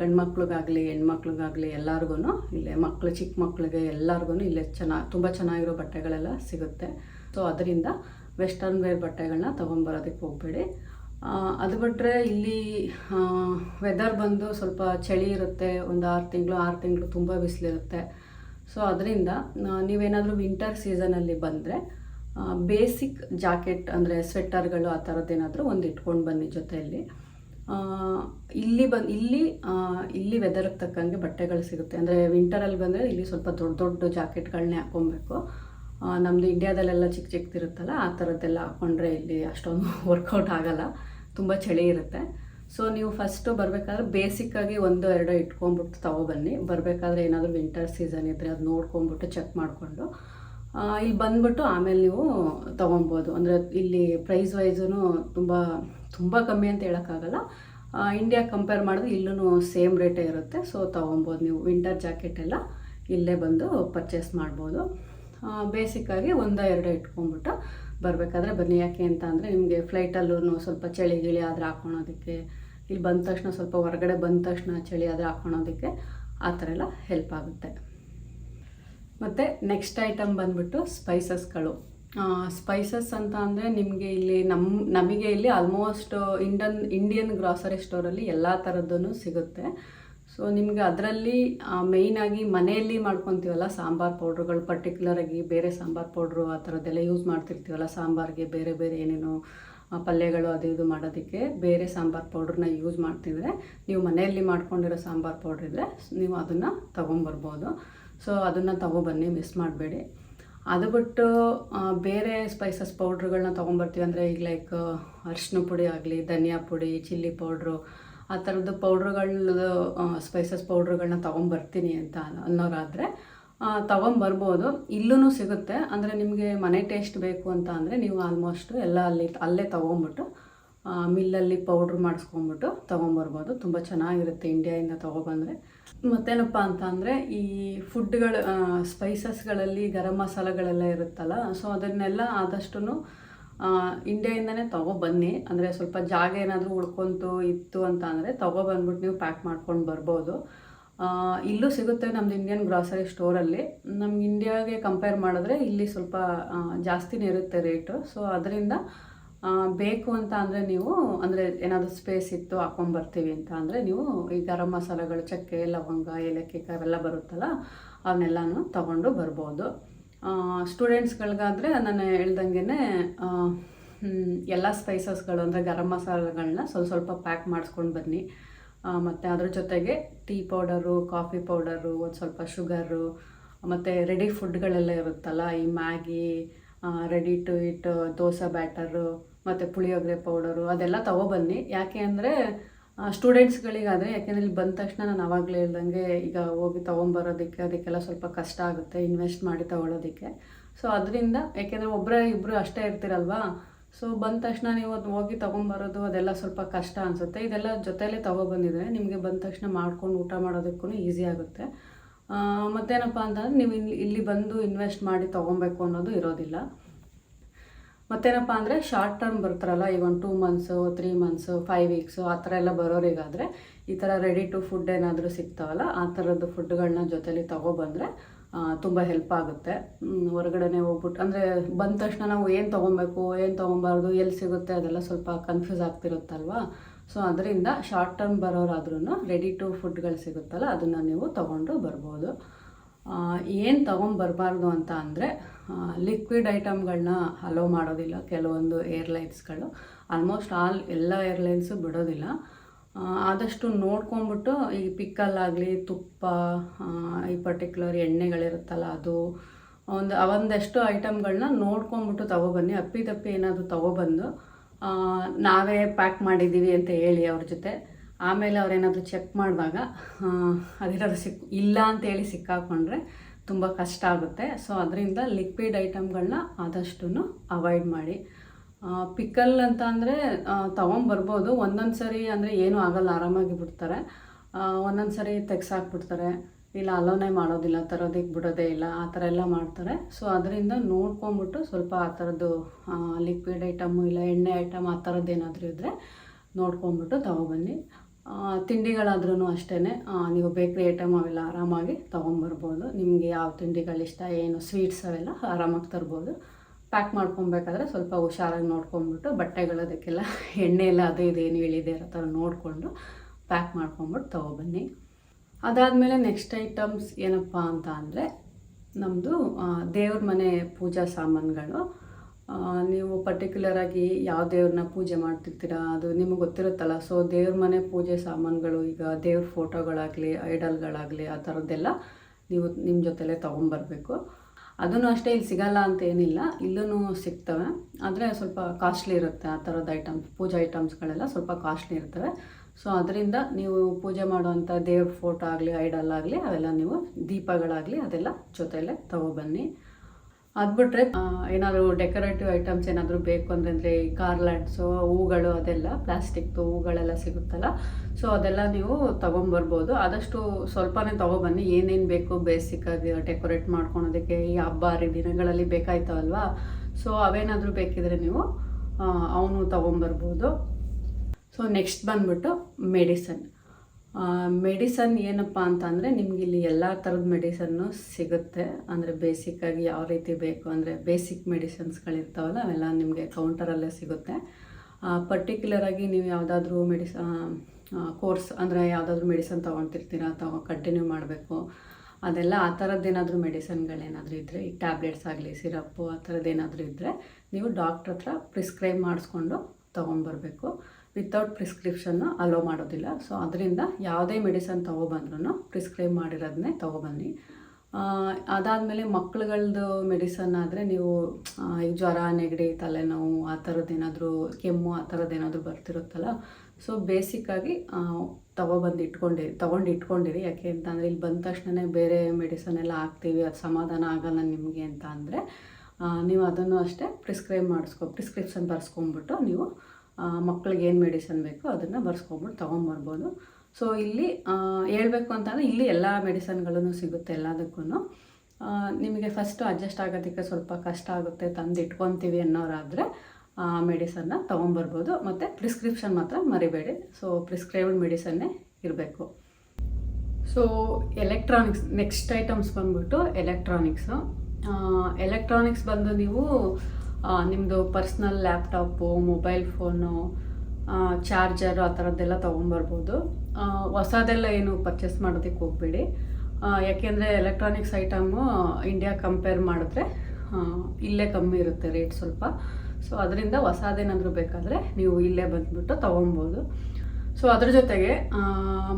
ಗಂಡು ಮಕ್ಳಿಗಾಗಲಿ ಹೆಣ್ಮಕ್ಳಿಗಾಗಲಿ ಎಲ್ಲರಿಗೂ ಇಲ್ಲೇ ಮಕ್ಕಳು ಚಿಕ್ಕ ಮಕ್ಕಳಿಗೆ ಎಲ್ಲರಿಗೂ ಇಲ್ಲೇ ಚೆನ್ನಾಗಿ ತುಂಬ ಚೆನ್ನಾಗಿರೋ ಬಟ್ಟೆಗಳೆಲ್ಲ ಸಿಗುತ್ತೆ. ಸೊ ಅದರಿಂದ ವೆಸ್ಟರ್ನ್ ವೇರ್ ಬಟ್ಟೆಗಳನ್ನ ತೊಗೊಂಬರೋದಕ್ಕೆ ಹೋಗಬೇಡಿ. ಅದು ಬಿಟ್ಟರೆ ಇಲ್ಲಿ ವೆದರ್ ಬಂದು ಸ್ವಲ್ಪ ಚಳಿ ಇರುತ್ತೆ, ಒಂದು ಆರು ತಿಂಗಳು ಆರು ತಿಂಗಳು ತುಂಬ ಬಿಸಿಲಿರುತ್ತೆ. ಸೊ ಅದರಿಂದ ನೀವೇನಾದರೂ ವಿಂಟರ್ ಸೀಸನಲ್ಲಿ ಬಂದರೆ ಬೇಸಿಕ್ ಜಾಕೆಟ್ ಅಂದರೆ ಸ್ವೆಟರ್ಗಳು ಆ ಥರದ್ದೇನಾದರೂ ಒಂದು ಇಟ್ಕೊಂಡು ಬನ್ನಿ ಜೊತೆಯಲ್ಲಿ. ಇಲ್ಲಿ ಬಂದು ಇಲ್ಲಿ ಇಲ್ಲಿ ವೆದರ್ಗೆ ತಕ್ಕಂಗೆ ಬಟ್ಟೆಗಳು ಸಿಗುತ್ತೆ. ಅಂದರೆ ವಿಂಟರಲ್ಲಿ ಬಂದರೆ ಇಲ್ಲಿ ಸ್ವಲ್ಪ ದೊಡ್ಡ ದೊಡ್ಡ ಜಾಕೆಟ್ಗಳನ್ನೇ ಹಾಕ್ಕೊಬೇಕು. ನಮ್ಮದು ಇಂಡ್ಯಾದಲ್ಲೆಲ್ಲ ಚಿಕ್ಕ ಚಿಕ್ಕದಿರುತ್ತಲ್ಲ ಆ ಥರದ್ದೆಲ್ಲ ಹಾಕ್ಕೊಂಡ್ರೆ ಇಲ್ಲಿ ಅಷ್ಟೊಂದು ವರ್ಕೌಟ್ ಆಗೋಲ್ಲ. ತುಂಬ ಚಳಿ ಇರುತ್ತೆ. ಸೊ ನೀವು ಫಸ್ಟು ಬರಬೇಕಾದ್ರೆ ಬೇಸಿಕ್ಕಾಗಿ ಒಂದು, ಎರಡು ಇಟ್ಕೊಂಡ್ಬಿಟ್ಟು ತೊಗೊಬನ್ನಿ ಬರಬೇಕಾದ್ರೆ ಏನಾದರೂ ವಿಂಟರ್ ಸೀಸನ್ ಇದ್ದರೆ ಅದು ನೋಡ್ಕೊಂಬಿಟ್ಟು ಚೆಕ್ ಮಾಡಿಕೊಂಡು ಇಲ್ಲಿ ಬಂದ್ಬಿಟ್ಟು ಆಮೇಲೆ ನೀವು ತೊಗೊಬೋದು. ಅಂದರೆ ಇಲ್ಲಿ ಪ್ರೈಸ್ ವೈಸೂ ತುಂಬ ತುಂಬ ಕಮ್ಮಿ ಅಂತ ಹೇಳೋಕ್ಕಾಗಲ್ಲ. ಇಂಡಿಯಾ ಕಂಪೇರ್ ಮಾಡಿದ್ರೆ ಇಲ್ಲೂ ಸೇಮ್ ರೇಟೇ ಇರುತ್ತೆ. ಸೊ ತೊಗೊಬೋದು ನೀವು. ವಿಂಟರ್ ಜಾಕೆಟ್ ಎಲ್ಲ ಇಲ್ಲೇ ಬಂದು ಪರ್ಚೇಸ್ ಮಾಡ್ಬೋದು. ಬೇಸಿಕ್ಕಾಗಿ ಒಂದು ಎರಡು ಇಟ್ಕೊಂಡ್ಬಿಟ್ಟು ಬರಬೇಕಾದ್ರೆ ಬನ್ನಿ. ಯಾಕೆ ಅಂತ ಅಂದರೆ ನಿಮಗೆ ಫ್ಲೈಟಲ್ಲೂ ಸ್ವಲ್ಪ ಚಳಿ ಗಿಳಿ ಆದರೆ ಹಾಕೊಳೋದಕ್ಕೆ, ಇಲ್ಲಿ ಬಂದ ತಕ್ಷಣ ಸ್ವಲ್ಪ ಹೊರಗಡೆ ಬಂದ ತಕ್ಷಣ ಚಳಿ ಆದರೆ ಹಾಕೊಳೋದಕ್ಕೆ ಆ ಥರ ಎಲ್ಲ ಹೆಲ್ಪ್ ಆಗುತ್ತೆ. ಮತ್ತು ನೆಕ್ಸ್ಟ್ ಐಟಮ್ ಬಂದ್ಬಿಟ್ಟು ಸ್ಪೈಸಸ್ಗಳು ಸ್ಪೈಸಸ್ ಅಂತ ಅಂದರೆ ನಿಮಗೆ ಇಲ್ಲಿ ನಮ್ಮ ನಮಗೆ ಇಲ್ಲಿ ಆಲ್ಮೋಸ್ಟ್ ಇಂಡನ್ ಇಂಡಿಯನ್ ಗ್ರಾಸರಿ ಸ್ಟೋರಲ್ಲಿ ಎಲ್ಲ ಥರದ್ದೂ ಸಿಗುತ್ತೆ. ಸೊ ನಿಮಗೆ ಅದರಲ್ಲಿ ಮೇಯ್ನಾಗಿ ಮನೆಯಲ್ಲಿ ಮಾಡ್ಕೊತೀವಲ್ಲ ಸಾಂಬಾರು ಪೌಡ್ರುಗಳು ಪರ್ಟಿಕ್ಯುಲರಾಗಿ ಬೇರೆ ಸಾಂಬಾರು ಪೌಡ್ರು ಆ ಥರದ್ದೆಲ್ಲ ಯೂಸ್ ಮಾಡ್ತಿರ್ತೀವಲ್ಲ, ಸಾಂಬಾರಿಗೆ ಬೇರೆ ಬೇರೆ ಏನೇನು ಪಲ್ಯಗಳು ಅದು ಇದು ಮಾಡೋದಕ್ಕೆ ಬೇರೆ ಸಾಂಬಾರು ಪೌಡ್ರನ್ನ ಯೂಸ್ ಮಾಡ್ತಿದ್ರೆ, ನೀವು ಮನೆಯಲ್ಲಿ ಮಾಡ್ಕೊಂಡಿರೋ ಸಾಂಬಾರು ಪೌಡ್ರ್ ಇದ್ದರೆ ನೀವು ಅದನ್ನು ತೊಗೊಂಬರ್ಬೋದು. ಸೊ ಅದನ್ನು ತೊಗೊಬನ್ನಿ ಮಿಸ್ ಮಾಡಬೇಡಿ. ಅದು ಬಿಟ್ಟು ಬೇರೆ ಸ್ಪೈಸಸ್ ಪೌಡ್ರ್ಗಳನ್ನ ತೊಗೊಂಬರ್ತೀವಿ ಅಂದರೆ ಈಗ ಲೈಕ್ ಅರಿಶಿನ ಪುಡಿ ಆಗಲಿ, ಧನಿಯಾ ಪುಡಿ ಚಿಲ್ಲಿ ಪೌಡ್ರು ಆ ಥರದ್ದು ಪೌಡ್ರುಗಳನ್ನ ಸ್ಪೈಸಸ್ ಪೌಡ್ರ್ಗಳನ್ನ ತೊಗೊಂಬರ್ತೀನಿ ಅಂತ ಅನ್ನೋರಾದರೆ ತೊಗೊಂಬರ್ಬೋದು. ಇಲ್ಲೂ ಸಿಗುತ್ತೆ. ಅಂದರೆ ನಿಮಗೆ ಮನೆ ಟೇಸ್ಟ್ ಬೇಕು ಅಂತ ಅಂದರೆ ನೀವು ಆಲ್ಮೋಸ್ಟ್ ಎಲ್ಲ ಅಲ್ಲಿ, ಅಲ್ಲೇ ತೊಗೊಂಬಿಟ್ಟು ಮಿಲ್ಲಲ್ಲಿ ಪೌಡ್ರ್ ಮಾಡಿಸ್ಕೊಂಬಿಟ್ಟು ತೊಗೊಂಬರ್ಬೋದು. ತುಂಬ ಚೆನ್ನಾಗಿರುತ್ತೆ ಇಂಡಿಯಾಯಿಂದ ತೊಗೊಬಂದರೆ. ಮತ್ತೇನಪ್ಪ ಅಂತ ಅಂದರೆ ಈ ಫುಡ್ಗಳು ಸ್ಪೈಸಸ್ಗಳಲ್ಲಿ ಗರಂ ಮಸಾಲೆಗಳೆಲ್ಲ ಇರುತ್ತಲ್ಲ ಸೊ ಅದನ್ನೆಲ್ಲ ಆದಷ್ಟು ಇಂಡಿಯಾಯಿಂದನೇ ತೊಗೊಬನ್ನಿ ಅಂದರೆ ಸ್ವಲ್ಪ ಜಾಗ ಏನಾದರೂ ಉಳ್ಕೊಂತು, ಇತ್ತು ಅಂತ ಅಂದರೆ ತೊಗೊಬಂದ್ಬಿಟ್ಟು ನೀವು ಪ್ಯಾಕ್ ಮಾಡ್ಕೊಂಡು ಬರ್ಬೋದು. ಇಲ್ಲೂ ಸಿಗುತ್ತೆ ನಮ್ಮದು ಇಂಡಿಯನ್ ಗ್ರಾಸರಿ ಸ್ಟೋರಲ್ಲಿ ನಮ್ಗೆ ಇಂಡಿಯಾಗೆ ಕಂಪೇರ್ ಮಾಡಿದ್ರೆ ಇಲ್ಲಿ ಸ್ವಲ್ಪ ಜಾಸ್ತಿನೇ ಇರುತ್ತೆ ರೇಟು ಸೊ ಅದರಿಂದ ಬೇಕು ಅಂತ ಅಂದರೆ ನೀವು, ಅಂದರೆ ಏನಾದರೂ ಸ್ಪೇಸ್ ಇತ್ತು ಹಾಕೊಂಬರ್ತೀವಿ ಅಂತ ಅಂದರೆ ನೀವು ಈ ಗರಂ ಮಸಾಲೆಗಳು, ಚಕ್ಕೆ, ಲವಂಗ, ಏಲಕ್ಕಿ ಅವೆಲ್ಲ ಬರುತ್ತಲ್ಲ, ಅವನ್ನೆಲ್ಲನೂ ತಗೊಂಡು ಬರ್ಬೋದು. ಸ್ಟೂಡೆಂಟ್ಸ್ಗಳಿಗಾದರೆ ನಾನು ಹೇಳ್ದಂಗೆ ಎಲ್ಲ ಸ್ಪೈಸಸ್ಗಳು ಅಂದರೆ ಗರಂ ಮಸಾಲೆಗಳನ್ನ ಸ್ವಲ್ಪ ಸ್ವಲ್ಪ ಪ್ಯಾಕ್ ಮಾಡಿಸ್ಕೊಂಡು ಬನ್ನಿ. ಮತ್ತು ಅದ್ರ ಜೊತೆಗೆ ಟೀ ಪೌಡರು ಕಾಫಿ ಪೌಡರು ಒಂದು ಸ್ವಲ್ಪ ಶುಗರು ಮತ್ತು ರೆಡಿ ಫುಡ್ಗಳೆಲ್ಲ ಇರುತ್ತಲ್ಲ, ಈ Maggi ready to eat dosa batter ಮತ್ತು ಪುಳಿಯೋಗರೆ ಪೌಡರು ಅದೆಲ್ಲ ತೊಗೊಬನ್ನಿ. ಯಾಕೆ ಅಂದರೆ ಸ್ಟೂಡೆಂಟ್ಸ್ಗಳಿಗಾದರೆ ಯಾಕೆಂದರೆ ಇಲ್ಲಿ ಬಂದ ತಕ್ಷಣ ನಾನು ಆವಾಗಲೇ ಇಲ್ಲದಂಗೆ ಈಗ ಹೋಗಿ ತೊಗೊಂಬರೋದಕ್ಕೆ, ಅದಕ್ಕೆಲ್ಲ ಸ್ವಲ್ಪ ಕಷ್ಟ ಆಗುತ್ತೆ ಇನ್ವೆಸ್ಟ್ ಮಾಡಿ ತೊಗೊಳೋದಕ್ಕೆ. ಸೊ ಅದರಿಂದ, ಯಾಕೆಂದರೆ ಒಬ್ಬರೇ ಇಬ್ಬರು ಅಷ್ಟೇ ಇರ್ತೀರಲ್ವಾ? ಸೊ ಬಂದ ತಕ್ಷಣ ನೀವು ಅದು ಹೋಗಿ ತೊಗೊಂಬರೋದು, ಅದೆಲ್ಲ ಸ್ವಲ್ಪ ಕಷ್ಟ ಅನಿಸುತ್ತೆ. ಇದೆಲ್ಲ ಜೊತೆಯಲ್ಲೇ ತೊಗೊಬಂದಿದ್ರೆ, ನಿಮಗೆ ಬಂದ ತಕ್ಷಣ ಮಾಡ್ಕೊಂಡು ಊಟ ಮಾಡೋದಕ್ಕೂ ಈಸಿ ಆಗುತ್ತೆ. ಮತ್ತೇನಪ್ಪ ಅಂತಂದ್ರೆ, ನೀವು ಇಲ್ಲಿ ಇಲ್ಲಿ ಬಂದು ಇನ್ವೆಸ್ಟ್ ಮಾಡಿ ತೊಗೊಬೇಕು ಅನ್ನೋದು ಇರೋದಿಲ್ಲ. ಮತ್ತೇನಪ್ಪ ಅಂದರೆ ಶಾರ್ಟ್ ಟರ್ಮ್ ಬರ್ತಾರಲ್ಲ ಈಗ ಒಂದು two months three months five weeks ಆ ಥರ ಎಲ್ಲ ಬರೋರಿಗಾದರೆ ಈ ಥರ ರೆಡಿ ಟು ಫುಡ್ ಏನಾದರೂ ಸಿಗ್ತಾವಲ್ಲ, ಆ ಥರದ್ದು ಫುಡ್ಗಳನ್ನ ಜೊತೆಲಿ ತೊಗೊಬಂದರೆ ತುಂಬ ಹೆಲ್ಪ್ ಆಗುತ್ತೆ. ಹೊರಗಡೆನೆ ಹೋಗ್ಬಿಟ್ಟು ಅಂದರೆ ಬಂದ ತಕ್ಷಣ ನಾವು ಏನು ತೊಗೊಬೇಕು, ಏನು ತೊಗೊಬಾರ್ದು, ಎಲ್ಲಿ ಸಿಗುತ್ತೆ ಅದೆಲ್ಲ ಸ್ವಲ್ಪ ಕನ್ಫ್ಯೂಸ್ ಆಗ್ತಿರುತ್ತಲ್ವಾ? ಸೊ ಅದರಿಂದ ಶಾರ್ಟ್ ಟರ್ಮ್ ಬರೋರಾದ್ರೂ ರೆಡಿ ಟು ಫುಡ್ಗಳು ಸಿಗುತ್ತಲ್ಲ, ಅದನ್ನು ನೀವು ತೊಗೊಂಡು ಬರ್ಬೋದು. ಏನು ತೊಗೊಂಬರ್ಬಾರ್ದು ಅಂತ ಅಂದರೆ ಲಿಕ್ವಿಡ್ ಐಟಮ್ಗಳನ್ನ ಅಲೋ ಮಾಡೋದಿಲ್ಲ. ಕೆಲವೊಂದು ಏರ್ಲೈನ್ಸ್ಗಳು ಆಲ್ಮೋಸ್ಟ್ ಆಲ್ ಎಲ್ಲ ಏರ್ಲೈನ್ಸು ಬಿಡೋದಿಲ್ಲ. ಆದಷ್ಟು ನೋಡ್ಕೊಂಬಿಟ್ಟು ಈ ಪಿಕ್ಕಲ್ಲಾಗಲಿ ತುಪ್ಪ ಈ ಪರ್ಟಿಕ್ಯುಲರ್ ಎಣ್ಣೆಗಳಿರುತ್ತಲ್ಲ ಅದು, ಒಂದು ಒಂದಷ್ಟು ಐಟಮ್ಗಳನ್ನ ನೋಡ್ಕೊಂಬಿಟ್ಟು ತೊಗೊಬನ್ನಿ. ಅಪ್ಪಿ ತಪ್ಪಿ ಏನಾದರೂ ತೊಗೊಬಂದು ನಾವೇ ಪ್ಯಾಕ್ ಮಾಡಿದ್ದೀವಿ ಅಂತ ಹೇಳಿ ಅವ್ರ ಜೊತೆ. ಆಮೇಲೆ ಅವರೇನಾದರೂ ಚೆಕ್ ಮಾಡಿದಾಗ ಅದೇನಾದ್ರು ಸಿಕ್, ಇಲ್ಲ ಅಂತೇಳಿ ಸಿಕ್ಕಾಕೊಂಡ್ರೆ ತುಂಬ ಕಷ್ಟ ಆಗುತ್ತೆ. ಸೊ ಅದರಿಂದ ಲಿಕ್ವಿಡ್ ಐಟಮ್ಗಳನ್ನ ಆದಷ್ಟು ಅವಾಯ್ಡ್ ಮಾಡಿ. ಪಿಕಲ್ ಅಂತ ಅಂದರೆ ತೊಗೊಂಬರ್ಬೋದು. ಒಂದೊಂದು ಸರಿ ಅಂದರೆ ಏನೂ ಆಗಲ್ಲ, ಆರಾಮಾಗಿ ಬಿಡ್ತಾರೆ. ಒಂದೊಂದು ಸರಿ ತೆಗ್ಸಾಕ್ಬಿಡ್ತಾರೆ. ಇಲ್ಲ, ಅಲೋನೇ ಮಾಡೋದಿಲ್ಲ ತರೋದಕ್ಕೆ ಬಿಡೋದೇ ಇಲ್ಲ, ಆ ಥರ ಎಲ್ಲ ಮಾಡ್ತಾರೆ. ಸೊ ಅದರಿಂದ ನೋಡ್ಕೊಂಬಿಟ್ಟು ಸ್ವಲ್ಪ ಆ ಥರದ್ದು ಲಿಕ್ವಿಡ್ ಐಟಮು ಇಲ್ಲ, ಎಣ್ಣೆ ಐಟಮ್ ಆ ಥರದ್ದು ಏನಾದರೂ ಇದ್ದರೆ ನೋಡ್ಕೊಂಬಿಟ್ಟು ತೊಗೊಬನ್ನಿ. ತಿಂಡಿಗಳಾದ್ರೂ ಅಷ್ಟೇ ನೀವು ಬೇಕ್ರಿ ಐಟಮ್ ಅವೆಲ್ಲ ಆರಾಮಾಗಿ ತೊಗೊಂಬರ್ಬೋದು. ನಿಮಗೆ ಯಾವ ತಿಂಡಿಗಳಿಷ್ಟ ಏನು ಸ್ವೀಟ್ಸ್ ಅವೆಲ್ಲ ಆರಾಮಾಗಿ ತರ್ಬೋದು. ಪ್ಯಾಕ್ ಮಾಡ್ಕೊಬೇಕಾದ್ರೆ ಸ್ವಲ್ಪ ಹುಷಾರಾಗಿ ನೋಡ್ಕೊಂಬಿಟ್ಟು ಬಟ್ಟೆಗಳದಕ್ಕೆಲ್ಲ ಎಣ್ಣೆ ಎಲ್ಲ ಅದು ಇದು ಏನು ಇಳಿದೆ ಇರೋ ಥರ ನೋಡಿಕೊಂಡು ಪ್ಯಾಕ್ ಮಾಡ್ಕೊಂಬಿಟ್ಟು ತೊಗೊಬನ್ನಿ. ಅದಾದಮೇಲೆ ನೆಕ್ಸ್ಟ್ ಐಟಮ್ಸ್ ಏನಪ್ಪ ಅಂತ ಅಂದರೆ ನಮ್ಮದು ದೇವ್ರ ಮನೆ ಪೂಜಾ ಸಾಮಾನುಗಳು. ನೀವು ಪರ್ಟಿಕ್ಯುಲರಾಗಿ ಯಾವ ದೇವ್ರನ್ನ ಪೂಜೆ ಮಾಡ್ತಿರ್ತೀರಾ? ಅದು ನಿಮಗೆ ಗೊತ್ತಿರುತ್ತಲ್ಲ. ಸೊ ದೇವ್ರ ಮನೆ ಪೂಜೆ ಸಾಮಾನುಗಳು, ಈಗ ದೇವ್ರ ಫೋಟೋಗಳಾಗಲಿ ಐಡಲ್ಗಳಾಗಲಿ ಆ ಥರದ್ದೆಲ್ಲ ನೀವು ನಿಮ್ಮ ಜೊತೆಲೇ ತೊಗೊಂಬರ್ಬೇಕು. ಅದನ್ನು ಅಷ್ಟೇ ಇಲ್ಲಿ ಸಿಗಲ್ಲ ಅಂತ ಏನಿಲ್ಲ. ಇಲ್ಲೂ ಸಿಗ್ತವೆ. ಆದರೆ ಸ್ವಲ್ಪ ಕಾಸ್ಟ್ಲಿ ಇರುತ್ತೆ ಆ ಥರದ ಐಟಮ್ಸ್ ಪೂಜಾ ಐಟಮ್ಸ್ಗಳೆಲ್ಲ ಸ್ವಲ್ಪ ಕಾಸ್ಟ್ಲಿ ಇರ್ತವೆ. ಸೊ ಅದರಿಂದ ನೀವು ಪೂಜೆ ಮಾಡುವಂಥ ದೇವ್ರ ಫೋಟೋ ಆಗಲಿ ಐಡಲ್ ಆಗಲಿ, ಅವೆಲ್ಲ ನೀವು ದೀಪಗಳಾಗಲಿ ಅದೆಲ್ಲ ಜೊತೆಲೇ ತೊಗೊಬನ್ನಿ. ಅದು ಬಿಟ್ಟರೆ ಏನಾದರೂ ಡೆಕೋರೇಟಿವ್ ಐಟಮ್ಸ್ ಏನಾದರೂ ಬೇಕು ಅಂದರೆ ಗಾರ್ಲ್ಯಾಂಡ್ಸು ಹೂಗಳು ಅದೆಲ್ಲ ಪ್ಲಾಸ್ಟಿಕ್ದು ಹೂಗಳೆಲ್ಲ ಸಿಗುತ್ತಲ್ಲ, ಸೊ ಅದೆಲ್ಲ ನೀವು ತೊಗೊಂಬರ್ಬೋದು. ಆದಷ್ಟು ಸ್ವಲ್ಪನೇ ತೊಗೊಬನ್ನಿ. ಏನೇನು ಬೇಕು ಬೇಸಿಕ್ಕಾಗಿ ಡೆಕೋರೇಟ್ ಮಾಡ್ಕೊಳೋದಕ್ಕೆ, ಈ ಹಬ್ಬ ಹರಿದಿನಗಳಲ್ಲಿ ಬೇಕಾಯ್ತವಲ್ವಾ? ಸೊ ಅವೇನಾದರೂ ಬೇಕಿದ್ರೆ ನೀವು ಅವನು ತೊಗೊಂಬರ್ಬೋದು. ಸೊ ನೆಕ್ಸ್ಟ್ ಬಂದ್ಬಿಟ್ಟು ಮೆಡಿಸನ್ ಮೆಡಿಸನ್ ಏನಪ್ಪ ಅಂತಂದರೆ ನಿಮ್ಗೆ ಇಲ್ಲಿ ಎಲ್ಲ ಥರದ ಮೆಡಿಸನ್ನು ಸಿಗುತ್ತೆ. ಅಂದರೆ ಬೇಸಿಕ್ಕಾಗಿ ಯಾವ ರೀತಿ ಬೇಕು ಅಂದರೆ ಬೇಸಿಕ್ ಮೆಡಿಸನ್ಸ್ಗಳಿರ್ತಾವಲ್ಲ ಅವೆಲ್ಲ ನಿಮಗೆ ಕೌಂಟರಲ್ಲೇ ಸಿಗುತ್ತೆ. ಪರ್ಟಿಕ್ಯುಲರಾಗಿ ನೀವು ಯಾವುದಾದ್ರೂ ಮೆಡಿಸ ಕೋರ್ಸ್ ಅಂದರೆ ಯಾವುದಾದ್ರೂ ಮೆಡಿಸನ್ ತೊಗೊಳ್ತಿರ್ತೀರಾ ಅಥವಾ ಕಂಟಿನ್ಯೂ ಮಾಡಬೇಕು. ಅದೆಲ್ಲ ಆ ಥರದ್ದೇನಾದರೂ ಮೆಡಿಸನ್ಗಳೇನಾದರೂ ಇದ್ದರೆ ಈ ಟ್ಯಾಬ್ಲೆಟ್ಸ್ ಆಗಲಿ ಸಿರಪ್ಪು ಆ ಥರದ್ದೇನಾದರೂ ಇದ್ದರೆ ನೀವು ಡಾಕ್ಟ್ರ್ ಹತ್ರ ಪ್ರಿಸ್ಕ್ರೈಬ್ ಮಾಡಿಸ್ಕೊಂಡು ತೊಗೊಂಬರ್ಬೇಕು ವಿತೌಟ್ ಪ್ರಿಸ್ಕ್ರಿಪ್ಷನ್ನು ಅಲೋ ಮಾಡೋದಿಲ್ಲ. ಸೊ ಅದರಿಂದ ಯಾವುದೇ ಮೆಡಿಸನ್ ತೊಗೊಬಂದ್ರೂ ಪ್ರಿಸ್ಕ್ರೈಬ್ ಮಾಡಿರೋದನ್ನೇ ತೊಗೊಬನ್ನಿ. ಅದಾದಮೇಲೆ ಮಕ್ಳುಗಳದ್ದು ಮೆಡಿಸನ್ ಆದರೆ ನೀವು ಈ ಜ್ವರ, ನೆಗಡಿ, ತಲೆನೋವು, ಆ ಥರದ್ದೇನಾದರೂ ಕೆಮ್ಮು ಆ ಥರದ್ದೇನಾದರೂ ಬರ್ತಿರುತ್ತಲ್ಲ. ಸೊ ಬೇಸಿಕ್ಕಾಗಿ ತೊಗೊಬಂದು ಇಟ್ಕೊಂಡಿರಿ ತೊಗೊಂಡು ಇಟ್ಕೊಂಡಿರಿ. ಯಾಕೆ ಅಂತಂದರೆ ಇಲ್ಲಿ ಬಂದ ತಕ್ಷಣವೇ ಬೇರೆ ಮೆಡಿಸನ್ ಎಲ್ಲ ಹಾಕ್ತೀವಿ, ಅದು ಸಮಾಧಾನ ಆಗಲ್ಲ ನಿಮಗೆ ಅಂತ ಅಂದರೆ ನೀವು ಅದನ್ನು ಅಷ್ಟೇ ಪ್ರಿಸ್ಕ್ರೈಬ್ ಮಾಡಿಸ್ಕೊ ಪ್ರಿಸ್ಕ್ರಿಪ್ಷನ್ ಬರ್ಸ್ಕೊಂಬಿಟ್ಟು ನೀವು ಮಕ್ಳಿಗೆ ಏನು ಮೆಡಿಸನ್ ಬೇಕೋ ಅದನ್ನು ಬರ್ಸ್ಕೊಂಬಿಟ್ಟು ತೊಗೊಂಬರ್ಬೋದು. ಸೊ ಇಲ್ಲಿ ಹೇಳಬೇಕು ಅಂತಂದರೆ ಇಲ್ಲಿ ಎಲ್ಲ ಮೆಡಿಸನ್ಗಳೂ ಸಿಗುತ್ತೆ ಎಲ್ಲದಕ್ಕೂ ನಿಮಗೆ ಫಸ್ಟು ಅಡ್ಜಸ್ಟ್ ಆಗೋದಕ್ಕೆ ಸ್ವಲ್ಪ ಕಷ್ಟ ಆಗುತ್ತೆ ತಂದು ಇಟ್ಕೊತೀವಿ ಅನ್ನೋರಾದರೆ ಮೆಡಿಸನ್ನ ತೊಗೊಂಬರ್ಬೋದು. ಮತ್ತು ಪ್ರಿಸ್ಕ್ರಿಪ್ಷನ್ ಮಾತ್ರ ಮರಿಬೇಡಿ. ಸೊ ಪ್ರಿಸ್ಕ್ರೈಬ್ಡ್ ಮೆಡಿಸನ್ನೇ ಇರಬೇಕು. ಸೊ ಎಲೆಕ್ಟ್ರಾನಿಕ್ಸ್ ನೆಕ್ಸ್ಟ್ ಐಟಮ್ಸ್ ಬಂದ್ಬಿಟ್ಟು ಎಲೆಕ್ಟ್ರಾನಿಕ್ಸು ಎಲೆಕ್ಟ್ರಾನಿಕ್ಸ್ ಬಂದು ನೀವು ನಿಮ್ಮದು personal laptop mobile phone charger ಆ ಥರದ್ದೆಲ್ಲ ತೊಗೊಂಬರ್ಬೋದು. ಹೊಸದೆಲ್ಲ ಏನು ಪರ್ಚೇಸ್ ಮಾಡೋದಕ್ಕೆ ಹೋಗಬೇಡಿ. ಯಾಕೆಂದರೆ ಎಲೆಕ್ಟ್ರಾನಿಕ್ಸ್ ಐಟಮು ಇಂಡಿಯಾ ಕಂಪೇರ್ ಮಾಡಿದ್ರೆ ಇಲ್ಲೇ ಕಮ್ಮಿ ಇರುತ್ತೆ ರೇಟ್ ಸ್ವಲ್ಪ. ಸೊ ಅದರಿಂದ ಹೊಸದೇನಾದರೂ ಬೇಕಾದರೆ ನೀವು ಇಲ್ಲೇ ಬಂದುಬಿಟ್ಟು ತೊಗೊಬೋದು. ಸೊ ಅದ್ರ ಜೊತೆಗೆ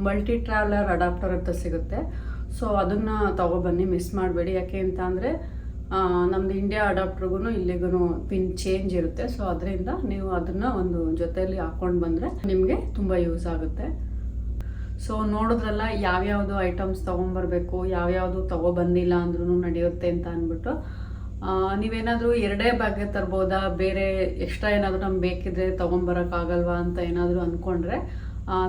ಮಲ್ಟಿ ಟ್ರಾವೆಲರ್ ಅಡಾಪ್ಟರ್ ಅಂತ ಸಿಗುತ್ತೆ. ಸೊ ಅದನ್ನು ತೊಗೊಬನ್ನಿ ಮಿಸ್ ಮಾಡಬೇಡಿ. ಯಾಕೆ ಅಂತ ಅಂದರೆ ನಮ್ಮದು ಇಂಡಿಯಾ ಅಡಾಪ್ಟ್ರಿಗೂ ಇಲ್ಲಿಗೂ ಪಿನ್ ಚೇಂಜ್ ಇರುತ್ತೆ. ಸೊ ಅದರಿಂದ ನೀವು ಅದನ್ನು ಒಂದು ಜೊತೆಯಲ್ಲಿ ಹಾಕ್ಕೊಂಡು ಬಂದರೆ ನಿಮಗೆ ತುಂಬ ಯೂಸ್ ಆಗುತ್ತೆ. ಸೊ ನೋಡಿದ್ರಲ್ಲ ಯಾವ್ಯಾವುದು ಐಟಮ್ಸ್ ತೊಗೊಂಬರ್ಬೇಕು, ಯಾವ್ಯಾವುದು ತೊಗೊಬಂದಿಲ್ಲ ಅಂದ್ರೂ ನಡೆಯುತ್ತೆ ಅಂತ ಅಂದ್ಬಿಟ್ಟು ನೀವೇನಾದರೂ ಎರಡೇ ಬ್ಯಾಗ್ಗೆ ತರ್ಬೋದಾ? ಬೇರೆ ಎಕ್ಸ್ಟ್ರಾ ಏನಾದರೂ ನಮ್ಗೆ ಬೇಕಿದ್ರೆ ತೊಗೊಂಬರೋಕ್ಕಾಗಲ್ವಾ ಅಂತ ಏನಾದರೂ ಅಂದ್ಕೊಂಡ್ರೆ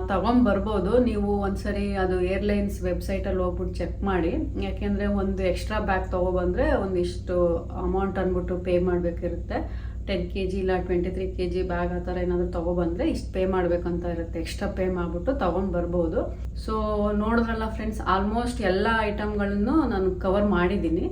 ತೊಗೊಂಬರ್ಬೋದು. ನೀವು ಒಂದ್ಸರಿ ಅದು ಏರ್ಲೈನ್ಸ್ ವೆಬ್ಸೈಟಲ್ಲಿ ಹೋಗ್ಬಿಟ್ಟು ಚೆಕ್ ಮಾಡಿ. ಯಾಕೆಂದರೆ ಒಂದು ಎಕ್ಸ್ಟ್ರಾ ಬ್ಯಾಗ್ ತೊಗೊಬಂದರೆ ಒಂದಿಷ್ಟು ಅಮೌಂಟ್ ಅಂದ್ಬಿಟ್ಟು ಪೇ ಮಾಡಬೇಕಿರುತ್ತೆ. ಟೆನ್ ಕೆ ಜಿ ಇಲ್ಲ twenty three K G bag ಆ ಥರ ಏನಾದರೂ ತೊಗೊಬಂದರೆ ಇಷ್ಟು ಪೇ ಮಾಡಬೇಕಂತ ಇರುತ್ತೆ. ಎಕ್ಸ್ಟ್ರಾ ಪೇ ಮಾಡಿಬಿಟ್ಟು ತೊಗೊಂಡು ಬರ್ಬೋದು ಸೊ ನೋಡಿದ್ರಲ್ಲ ಫ್ರೆಂಡ್ಸ್ ಆಲ್ಮೋಸ್ಟ್ ಎಲ್ಲ ಐಟಮ್ಗಳನ್ನು ನಾನು ಕವರ್ ಮಾಡಿದ್ದೀನಿ.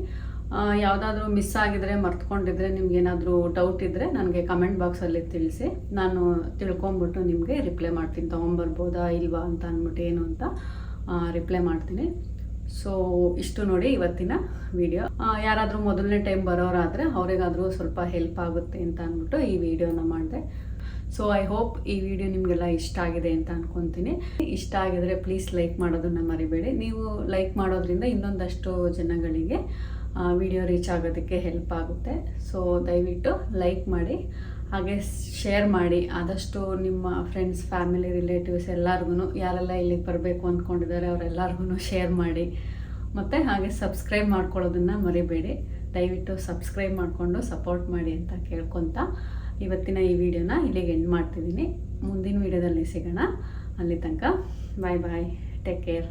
ಯಾವುದಾದ್ರೂ ಮಿಸ್ ಆಗಿದ್ರೆ ಮರ್ತ್ಕೊಂಡಿದ್ರೆ ನಿಮ್ಗೇನಾದರೂ ಡೌಟ್ ಇದ್ದರೆ ನನಗೆ ಕಮೆಂಟ್ ಬಾಕ್ಸಲ್ಲಿ ತಿಳಿಸಿ. ನಾನು ತಿಳ್ಕೊಂಬಿಟ್ಟು ನಿಮಗೆ ರಿಪ್ಲೈ ಮಾಡ್ತೀನಿ. ತೊಗೊಂಬರ್ಬೋದಾ ಇಲ್ವಾ ಅಂತ ಅಂದ್ಬಿಟ್ಟು ಏನು ಅಂತ ರಿಪ್ಲೈ ಮಾಡ್ತೀನಿ. ಸೊ ಇಷ್ಟು ನೋಡಿ ಇವತ್ತಿನ ವಿಡಿಯೋ ಯಾರಾದರೂ ಮೊದಲನೇ ಟೈಮ್ ಬರೋರಾದರೆ ಅವರಿಗಾದರೂ ಸ್ವಲ್ಪ ಹೆಲ್ಪ್ ಆಗುತ್ತೆ ಅಂತ ಅಂದ್ಬಿಟ್ಟು ಈ ವಿಡಿಯೋನ ಮಾಡಿದೆ. ಸೊ ಐ ಹೋಪ್ ಈ ವಿಡಿಯೋ ನಿಮಗೆಲ್ಲ ಇಷ್ಟ ಆಗಿದೆ ಅಂತ ಅನ್ಕೊತೀನಿ. ಇಷ್ಟ ಆಗಿದ್ರೆ ಪ್ಲೀಸ್ ಲೈಕ್ ಮಾಡೋದನ್ನು ಮರಿಬೇಡಿ. ನೀವು ಲೈಕ್ ಮಾಡೋದ್ರಿಂದ ಇನ್ನೊಂದಷ್ಟು ಜನಗಳಿಗೆ ವಿಡಿಯೋ ರೀಚ್ ಆಗೋದಕ್ಕೆ ಹೆಲ್ಪ್ ಆಗುತ್ತೆ. ಸೊ ದಯವಿಟ್ಟು ಲೈಕ್ ಮಾಡಿ, ಹಾಗೆ ಶೇರ್ ಮಾಡಿ. ಆದಷ್ಟು ನಿಮ್ಮ ಫ್ರೆಂಡ್ಸ್ ಫ್ಯಾಮಿಲಿ ರಿಲೇಟಿವ್ಸ್ ಎಲ್ಲರಿಗೂ ಯಾರೆಲ್ಲ ಇಲ್ಲಿಗೆ ಬರಬೇಕು ಅಂದ್ಕೊಂಡಿದ್ದಾರೆ ಅವರೆಲ್ಲರಿಗೂ ಶೇರ್ ಮಾಡಿ. ಮತ್ತು ಹಾಗೆ ಸಬ್ಸ್ಕ್ರೈಬ್ ಮಾಡ್ಕೊಳ್ಳೋದನ್ನು ಮರಿಬೇಡಿ. ದಯವಿಟ್ಟು ಸಬ್ಸ್ಕ್ರೈಬ್ ಮಾಡಿಕೊಂಡು ಸಪೋರ್ಟ್ ಮಾಡಿ ಅಂತ ಕೇಳ್ಕೊತ ಇವತ್ತಿನ ಈ ವಿಡಿಯೋನ ಇಲ್ಲಿಗೆ ಎಂಡ್ ಮಾಡ್ತಿದ್ದೀನಿ. ಮುಂದಿನ ವಿಡಿಯೋದಲ್ಲಿ ಸಿಗೋಣ. ಅಲ್ಲಿ ತನಕ ಬಾಯ್ ಬಾಯ್ ಟೇಕ್ ಕೇರ್